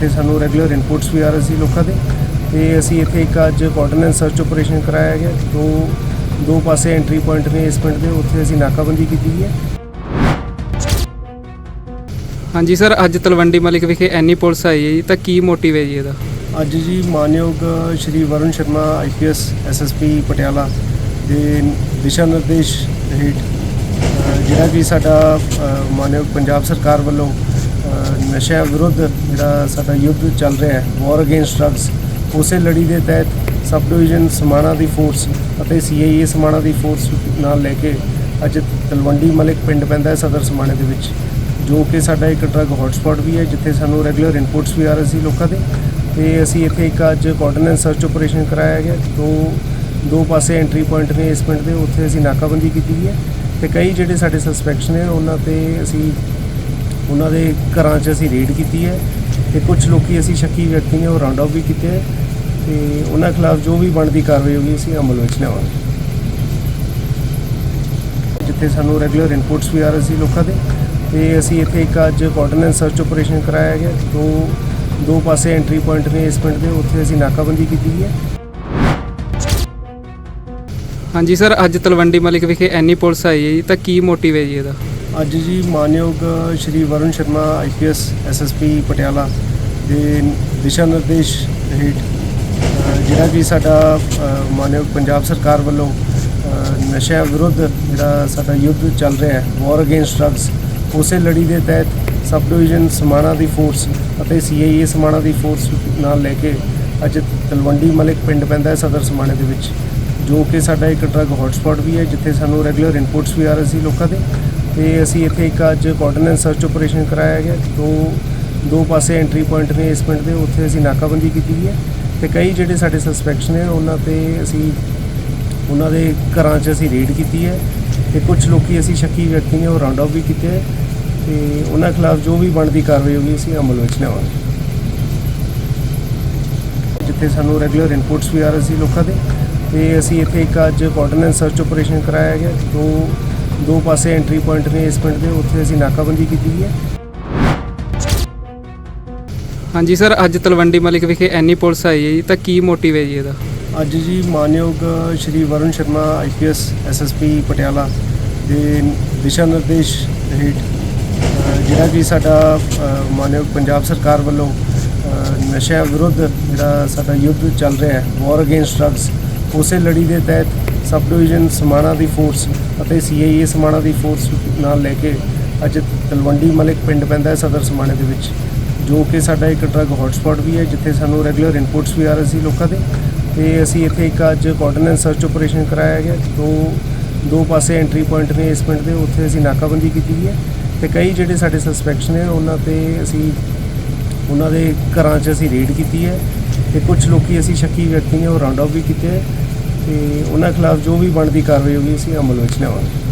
ਜਿੱਥੇ ਸਾਨੂੰ regular inputs ਵੀ ਆ ਰਹੇ ਸੀ ਲੋਕਾਂ ਦੇ। ਤੇ ਅਸੀਂ ਇੱਥੇ ਇੱਕ ਅੱਜ ਕੋਆਰਡੀਨੇਟ ਸਰਚ ਆਪਰੇਸ਼ਨ ਕਰਾਇਆ ਗਿਆ। ਦੋ ਦੋ ਪਾਸੇ ਐਂਟਰੀ ਪੁਆਇੰਟ ਨੇ ਇਸ ਪਿੰਡ ਦੇ ਉੱਥੇ ਅਸੀਂ ਨਾਕਾਬੰਦੀ ਕੀਤੀ ਹੈ। ਹਾਂਜੀ ਸਰ ਅੱਜ ਤਲਵੰਡੀ ਮਲਿਕ ਵਿਖੇ ਐਨੀ ਪੁਲਿਸ ਆਈ ਹੈ ਜੀ ਤਾਂ ਕੀ ਮੋਟਿਵ ਹੈ ਜੀ ਇਹਦਾ? ਅੱਜ ਜੀ ਮਾਨਯੋਗ ਸ਼੍ਰੀ ਵਰੁਣ ਸ਼ਰਮਾ ਆਈਪੀਐਸ ਐਸਐਸਪੀ ਪਟਿਆਲਾ ਦੇ ਦਿਸ਼ਾ ਨਿਰਦੇਸ਼ ਹੇਠ ਜਿਹੜਾ ਕਿ ਸਾਡਾ ਮਾਨਯੋਗ ਪੰਜਾਬ ਸਰਕਾਰ ਵੱਲੋਂ ਅ, ਨਸ਼ਿਆਂ ਵਿਰੁੱਧ ਜਿਹੜਾ ਸਾਡਾ ਯੁੱਧ ਚੱਲ ਰਿਹਾ ਹੈ ਵਾਰ ਅਗੇਂਸਟ ਡਰੱਗਸ ਉਸੇ ਲੜੀ ਦੇ ਤਹਿਤ ਸਬ ਡਿਵੀਜ਼ਨ ਸਮਾਣਾ ਦੀ ਫੋਰਸ ਅਤੇ ਸੀਆਈਏ ਸਮਾਣਾ ਦੀ ਫੋਰਸ ਨਾਲ ਲੈ ਕੇ ਅੱਜ ਤਲਵੰਡੀ ਮਲਿਕ ਪਿੰਡ ਪੈਂਦਾ ਹੈ ਸਦਰ ਸਮਾਣੇ ਦੇ ਵਿੱਚ ਜੋ ਕਿ ਸਾਡਾ ਇੱਕ ਡਰੱਗ ਹੌਟਸਪੌਟ ਵੀ ਹੈ ਜਿੱਥੇ ਸਾਨੂੰ ਰੈਗੂਲਰ ਇਨਪੁਟਸ ਵੀ ਆ ਰਹੇ ਸੀ ਲੋਕਾਂ ਦੇ ਤੇ ਅਸੀਂ ਇੱਥੇ ਇੱਕ ਅੱਜ ਕੋਆਰਡੀਨੈਂਸ ਸਰਚ ਆਪਰੇਸ਼ਨ ਕਰਾਇਆ ਗਿਆ ਦੋ ਦੋ ਪਾਸੇ ਐਂਟਰੀ ਪੁਆਇੰਟ ਨੇ ਇਸ ਪਿੰਡ ਦੇ ਉੱਥੇ ਅਸੀਂ ਨਾਕਾਬੰਦੀ ਕੀਤੀ ਗਈ ਹੈ ਤੇ ਕਈ ਜਿਹੜੇ ਸਾਡੇ ਸਸਪੈਕਟਸ ਨੇ ਉਹਨਾਂ ਤੇ ਅਸੀਂ ਉਹਨਾਂ ਦੇ ਘਰਾਂ 'ਚ ਅਸੀਂ ਰੇਡ ਕੀਤੀ ਹੈ ਤੇ ਕੁਝ ਲੋਕੀ ਅਸੀਂ ਸ਼ੱਕੀ ਵਿਅਕਤੀ ਨੇ ਉਹ ਰਾਉਂਡ ਅਪ ਵੀ ਕੀਤੇ ਹੈ ਤੇ ਉਹਨਾਂ ਖਿਲਾਫ ਜੋ ਵੀ ਬਣਦੀ ਕਾਰਵਾਈ ਹੋਗੀ ਅਸੀਂ ਅਮਲ ਵਿੱਚ ਲਿਆਵਾਂਗੇ। ਜਿੱਥੇ ਸਾਨੂੰ ਰੈਗੂਲਰ ਇਨਪੁਟਸ ਵੀ ਆ ਰਹੇ ਸੀ ਲੋਕਾਂ ਦੇ, ਤੇ ਅਸੀਂ ਇੱਥੇ ਇੱਕ ਅੱਜ ਕੋਆਰਡੀਨੇਟ ਸਰਚ ਆਪਰੇਸ਼ਨ ਕਰਾਇਆ ਗਿਆ, ਦੋ ਦੋ ਪਾਸੇ ਐਂਟਰੀ ਪੁਆਇੰਟ ਨੇ ਇਸ ਪਿੰਡ ਦੇ, ਉੱਥੇ ਅਸੀਂ ਨਾਕਾਬੰਦੀ ਕੀਤੀ ਗਈ ਹੈ। ਹਾਂਜੀ ਸਰ, ਅੱਜ ਤਲਵੰਡੀ ਮਲਿਕ ਵਿਖੇ ਐਨੀ ਪੁਲਿਸ ਆਈ ਹੈ ਜੀ, ਤਾਂ ਕੀ ਮੋਟਿਵ ਹੈ ਜੀ ਇਹਦਾ? ਅੱਜ ਜੀ ਮਾਨਯੋਗ ਸ਼੍ਰੀ ਵਰੁਣ ਸ਼ਰਮਾ ਆਈਪੀਐਸ ਐਸਐਸਪੀ ਪਟਿਆਲਾ ਦੇ ਦਿਸ਼ਾ ਨਿਰਦੇਸ਼ ਹੇਠ ਜਿਹੜਾ ਕਿ ਸਾਡਾ ਮਾਨਯੋਗ ਪੰਜਾਬ ਸਰਕਾਰ ਵੱਲੋਂ ਅ, ਨਸ਼ਿਆਂ ਵਿਰੁੱਧ ਜਿਹੜਾ ਸਾਡਾ ਯੁੱਧ ਚੱਲ ਰਿਹਾ ਹੈ ਵਾਰ ਅਗੇਂਸਟ ਡਰੱਗਸ ਉਸੇ ਲੜੀ ਦੇ ਤਹਿਤ ਸਬ ਡਿਵੀਜ਼ਨ ਸਮਾਣਾ ਦੀ ਫੋਰਸ ਅਤੇ ਸੀਆਈਏ ਸਮਾਣਾ ਦੀ ਫੋਰਸ ਨਾਲ ਲੈ ਕੇ ਅੱਜ ਤਲਵੰਡੀ ਮਲਿਕ ਪਿੰਡ ਪੈਂਦਾ ਹੈ ਸਦਰ ਸਮਾਣੇ ਦੇ ਵਿੱਚ ਜੋ ਕਿ ਸਾਡਾ ਇੱਕ ਡਰੱਗ ਹੌਟਸਪੌਟ ਵੀ ਹੈ ਜਿੱਥੇ ਸਾਨੂੰ ਰੈਗੂਲਰ ਇਨਪੁਟਸ ਵੀ ਆ ਰਹੇ ਸੀ ਲੋਕਾਂ ਦੇ ਤੇ ਅਸੀਂ ਇੱਥੇ ਇੱਕ ਅੱਜ ਕੋਆਰਡੀਨੇਟ ਸਰਚ ਆਪਰੇਸ਼ਨ ਕਰਾਇਆ ਗਿਆ। ਦੋ ਦੋ ਪਾਸੇ ਐਂਟਰੀ ਪੁਆਇੰਟ ਨੇ ਇਸ ਪਿੰਡ ਦੇ, ਉੱਥੇ ਅਸੀਂ ਨਾਕਾਬੰਦੀ ਕੀਤੀ ਗਈ ਹੈ ਤੇ ਕਈ ਜਿਹੜੇ ਸਾਡੇ ਸਸਪੈਕਟਸ ਨੇ, ਉਹਨਾਂ ਤੇ ਅਸੀਂ, ਉਹਨਾਂ ਦੇ ਘਰਾਂ 'ਚ ਅਸੀਂ ਰੇਡ ਕੀਤੀ ਹੈ ਤੇ ਕੁਝ ਲੋਕੀ ਅਸੀਂ ਸ਼ੱਕੀ ਵਿਅਕਤੀ ਨੇ, ਉਹ ਰਾਉਂਡ ਅਪ ਵੀ ਕੀਤੇ ਹੈ ਤੇ ਉਹਨਾਂ ਖਿਲਾਫ ਜੋ ਵੀ ਬਣਦੀ ਕਾਰਵਾਈ ਹੋਗੀ ਅਸੀਂ ਅਮਲ ਵਿੱਚ ਲਿਆਵਾਂਗੇ। ਜਿੱਥੇ ਸਾਨੂੰ ਰੈਗੂਲਰ ਇਨਪੁਟਸ ਵੀ ਆ ਰਹੇ ਸੀ ਲੋਕਾਂ ਦੇ, ਤੇ ਅਸੀਂ ਇੱਥੇ ਇੱਕ ਅੱਜ ਕੋਆਰਡੀਨੇਟ ਸਰਚ ਆਪਰੇਸ਼ਨ ਕਰਾਇਆ ਗਿਆ। ਦੋ ਦੋ ਪਾਸੇ ਐਂਟਰੀ ਪੁਆਇੰਟ ਨੇ ਇਸ ਪਿੰਡ ਦੇ ਉੱਥੇ ਅਸੀਂ ਨਾਕਾਬੰਦੀ ਕੀਤੀ ਹੈ। ਹਾਂਜੀ ਸਰ ਅੱਜ ਤਲਵੰਡੀ ਮਲਿਕ ਵਿਖੇ ਐਨੀ ਪੁਲਿਸ ਆਈ ਹੈ ਜੀ ਤਾਂ ਕੀ ਮੋਟਿਵ ਹੈ ਜੀ ਇਹਦਾ? ਅੱਜ ਜੀ ਮਾਨਯੋਗ ਸ਼੍ਰੀ ਵਰੁਣ ਸ਼ਰਮਾ ਆਈਪੀਐਸ ਐਸਐਸਪੀ ਪਟਿਆਲਾ ਦੇ ਦਿਸ਼ਾ ਨਿਰਦੇਸ਼ ਹੇਠ ਜਿਹੜਾ ਕਿ ਸਾਡਾ ਮਾਨਯੋਗ ਪੰਜਾਬ ਸਰਕਾਰ ਵੱਲੋਂ ਅ, ਨਸ਼ਿਆਂ ਵਿਰੁੱਧ ਜਿਹੜਾ ਸਾਡਾ ਯੁੱਧ ਚੱਲ ਰਿਹਾ ਹੈ ਵਾਰ ਅਗੇਂਸਟ ਡਰੱਗਸ ਉਸੇ ਲੜੀ ਦੇ ਤਹਿਤ ਸਬ ਡਿਵੀਜ਼ਨ ਸਮਾਣਾ ਦੀ ਫੋਰਸ ਅਤੇ ਸੀਆਈਏ ਸਮਾਣਾ ਦੀ ਫੋਰਸ ਨਾਲ ਲੈ ਕੇ ਅੱਜ ਤਲਵੰਡੀ ਮਲਿਕ ਪਿੰਡ ਪੈਂਦਾ ਹੈ ਸਦਰ ਸਮਾਣੇ ਦੇ ਵਿੱਚ, ਜੋ ਕਿ ਸਾਡਾ ਇੱਕ ਡਰੱਗ ਹੌਟਸਪੌਟ ਵੀ ਹੈ, ਜਿੱਥੇ ਸਾਨੂੰ ਰੈਗੂਲਰ ਇਨਪੁਟਸ ਵੀ ਆ ਰਹੇ ਸੀ ਲੋਕਾਂ ਦੇ ਤੇ ਅਸੀਂ ਇੱਥੇ ਇੱਕ ਅੱਜ ਕੋਆਰਡੀਨੇਟ ਸਰਚ ਆਪਰੇਸ਼ਨ ਕਰਾਇਆ ਗਿਆ, ਦੋ ਦੋ ਪਾਸੇ ਐਂਟਰੀ ਪੁਆਇੰਟ ਨੇ ਇਸ ਪਿੰਡ ਦੇ, ਉੱਥੇ ਅਸੀਂ ਨਾਕਾਬੰਦੀ ਕੀਤੀ ਗਈ ਹੈ ਤੇ ਕਈ ਜਿਹੜੇ ਸਾਡੇ ਸਸਪੈਕਟਸ ਨੇ, ਉਹਨਾਂ ਤੇ ਅਸੀਂ, ਉਹਨਾਂ ਦੇ ਘਰਾਂ 'ਚ ਅਸੀਂ ਰੇਡ ਕੀਤੀ ਹੈ ਤੇ ਕੁਝ ਲੋਕੀ ਅਸੀਂ ਸ਼ੱਕੀ ਵਿਅਕਤੀ ਨੇ ਉਹ ਰਾਉਂਡ ਅਪ ਵੀ ਕੀਤੇ ਹੈ। ਤੇ ਉਹਨਾਂ ਖਿਲਾਫ ਜੋ ਵੀ ਬਣਦੀ ਕਾਰਵਾਈ ਹੋਗੀ ਅਸੀਂ ਅਮਲ ਵਿੱਚ ਲਿਆਵਾਂਗੇ।